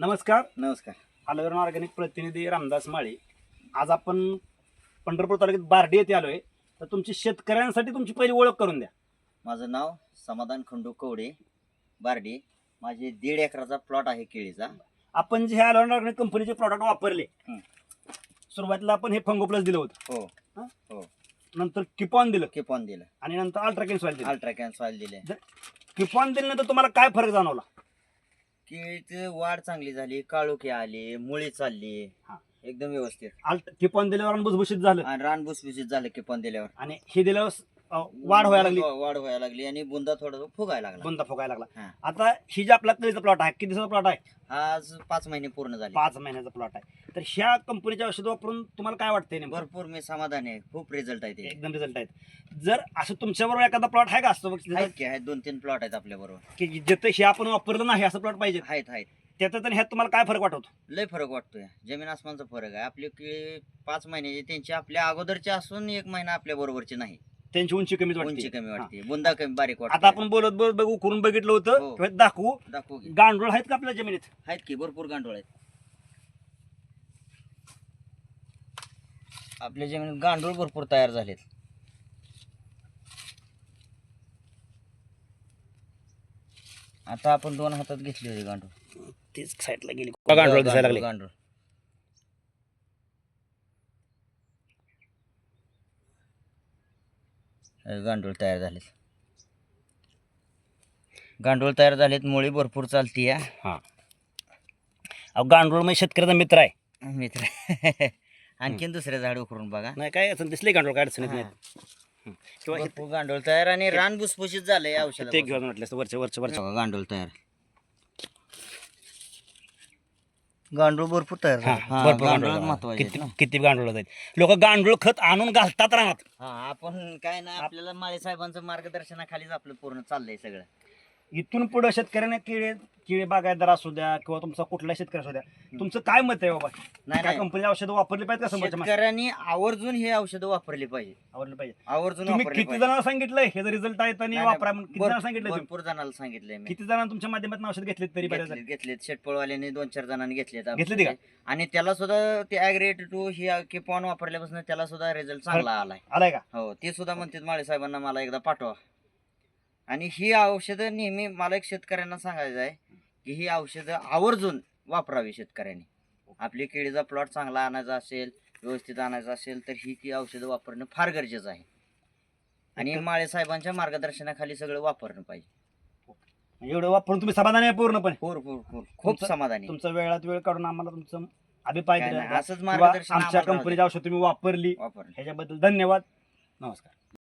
नमस्कार. नमस्कार. आलवरण ऑर्गॅनिक प्रतिनिधी रामदास माळी. आज आपण पंढरपूर तालुक्यात बार्डी येथे आलोय. तर तुमची शेतकऱ्यांसाठी तुमची पहिली ओळख करून द्या. माझं नाव समाधान खंडू कवडे बारडी. माझे दीड एकराचा प्लॉट आहे केळीचा. आपण जे आलवरण ऑर्गॅनिक कंपनीचे प्रॉडक्ट वापरले हं. सुरुवातीला आपण हे फंगो प्लस दिलं होतं. हो. नंतर किपॉन दिलं. किपॉन दिलं. आणि नंतर अल्ट्राकेन सॉईल दिलं. अल्ट्राकॅन सॉईल दिले. किपॉन दिल्यानंतर तुम्हाला काय फरक जाणवला? केळीची वाढ चांगली झाली काळोखी आली मुळी चालली. हा. एकदम व्यवस्थित. अल्ट किपॉन दिल्यावर आणि भुसभुशीत झालं. आणि रान भुसभुशीत झालं किपॉन दिल्यावर. आणि हे दिल्यावर अं, वाढ व्हायला लागली. वाढ व्हायला लागली आणि बुंदा थोडा फुगायला लागला. बुंदा फुगायला लागला. हा. आता ही जी आपला केळीचा प्लॉट आहे किती दिवसाचा प्लॉट आहे? आज पाच महिने पूर्ण झाले. पाच महिन्याचा प्लॉट आहे. तर ह्या कंपनीच्या औषध वापरून तुम्हाला काय वाटतंय नेमकं? भरपूर मी समाधानी आहे. खूप रिझल्ट आहे ते. एकदम रिझल्ट आहेत. जर असं तुमच्याबरोबर एखादा प्लॉट आहे का असतो आहेत की आहेत. दोन तीन प्लॉट आहेत आपल्या बरोबर की जिथं हे आपण वापरलं नाही असं प्लॉट पाहिजे. आहेत आहेत. त्याच्यात आणि ह्यात तुम्हाला काय फरक वाटवतो लय फरक वाटतोय. जमीन आसमानचा फरक आहे. आपली केळी पाच महिन्याची त्यांची आपल्या अगोदरची असून एक महिना आपल्या बरोबरची नाही. त्यांची उंची कमीच उंची वाटते कमी. वाटते. बुंदा कमी बारीक वाटते आता आपण बोलत बोलत बघू करून बघितलं होतं. हो. किंवा दाखवू. दाखवू की. गांडूळ आहेत का आपल्या जमिनीत? आहेत की भरपूर गांडोळ आहेत. आपल्या जमिनीत गांडूळ भरपूर तयार झालेत. आता आपण दोन हातात घेतली होती गांडूळ. तीच साईडला गेली. गांडूळ दिसायला लागले. गांडूळ. गांडूळ तयार झालेत. गांडूळ तयार झालेत मुळी भरपूर चालती या हा. अहो गांडूळ म्हणजे शेतकऱ्याचा मित्र आहे. मित्र. आणखीन दुसरे झाड उकरून बघा. नाही काय असं दिसले गांडूळ काय अडचणीत. नाही. किंवा गांडूळ तयार आणि रान भुसभुशीत झालंय औषध ते घेऊन म्हटलं वरच्या वरच्या वरच्या गांडूळ तयार. गांडूळ भरपूर तयार हा, झाले. भरपूर गांडूळ महत्त्वाचे किती आहेत ना. किती गांडूळ आहेत लोक गांडूळ खत आणून घालतात हा आपण काय ना आपल्याला माळे साहेबांचं मार्गदर्शनाखालीच आपलं पूर्ण चाललंय सगळं इथून पुढे शेतकऱ्याने किळे किळे बागायतदार असू द्या किंवा तुमचा कुठला शेतकरी असू द्या तुमचं काय मत आहे बाबा? नाही नाही. कंपनी औषधं वापरली पाहिजे का समोरच्या माणसाला? शेतकऱ्यांनी आवर्जून हे औषधं वापरली पाहिजे आवडलं पाहिजे आवर्जून तुम्ही वापरली किती पाहिजे. जणांना सांगितलंय? हे जर रिझल्ट आहे आणि नाही, वापरा म्हणून. किती जणांना सांगितलं तुम्ही? भरपूर जणांना सांगितलंय मी. किती जणांना तुमच्या माध्यमातून औषध घेतले तरी बऱ्याच घेतलेत घेतलेत. शेटपळवाल्यांनी दोन चार जणांनी घेतलेत घेतलेत का? आणि त्याला सुद्धा ते ॲग्रेट टू ही किपॉन वापरल्यापासून त्याला सुद्धा रिझल्ट चांगला आलाय. आलाय का? हो ते सुद्धा म्हणतात माळे साहेबांना मला एकदा पाठवा. आणि ही औषधं नेहमी मला एक शेतकऱ्यांना सांगायचं आहे की ही औषधं आवर्जून वापरावी शेतकऱ्यांनी. आपली केळीचा प्लॉट चांगला आणायचा असेल व्यवस्थित आणायचा असेल तर ही ती औषधं वापरणं फार गरजेचं आहे. आणि माळे साहेबांच्या मार्गदर्शनाखाली सगळं वापरणं पाहिजे. एवढं वापरून तुम्ही समाधानी आहे पूर्णपणे? पूर पूर पूर खूप तुमचं- समाधानी तुमचा वेळात वेळ काढून आम्हाला तुमचं अभिप्राय काय दिला नाही, असंच किंवा मार्गदर्शन आमच्या आम्हाला कंपनीची औषध तुम्ही वापरली. दे. वापरणं ह्याच्याबद्दल धन्यवाद. नमस्कार.